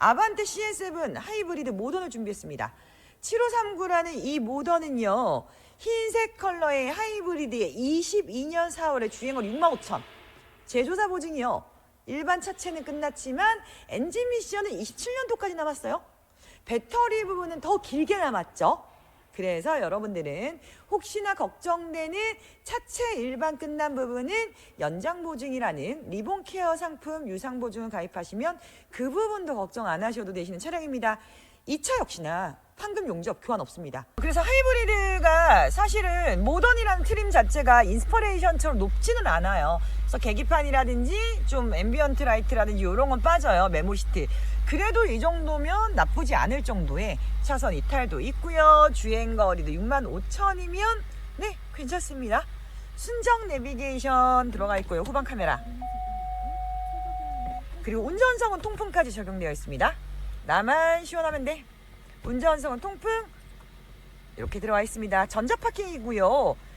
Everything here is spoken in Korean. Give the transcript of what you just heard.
아반떼 CS7 하이브리드 모던을 준비했습니다. 7539라는 이 모던은요. 흰색 컬러의 하이브리드의 22년 4월에 주행거리 65,000. 제조사 보증이요. 일반 차체는 끝났지만 엔진 미션은 27년도까지 남았어요. 배터리 부분은 더 길게 남았죠. 그래서 여러분들은 혹시나 걱정되는 차체 일반 끝난 부분은 연장 보증이라는 리본 케어 상품 유상 보증을 가입하시면 그 부분도 걱정 안 하셔도 되시는 차량입니다. 이 차 역시나 황금 용접 교환 없습니다. 그래서 하이브리드가 사실은 모던이라는 트림 자체가 인스퍼레이션처럼 높지는 않아요. 그래서 계기판이라든지 좀 앰비언트 라이트라든지 이런 건 빠져요. 메모 시트. 그래도 이 정도면 나쁘지 않을 정도의 차선 이탈도 있고요. 주행 거리도 6만 5천이면 네 괜찮습니다. 순정 내비게이션 들어가 있고요. 후방 카메라. 그리고 운전석은 통풍까지 적용되어 있습니다. 나만 시원하면 돼. 운전석은 통풍 이렇게 들어와 있습니다. 전자 파킹이고요.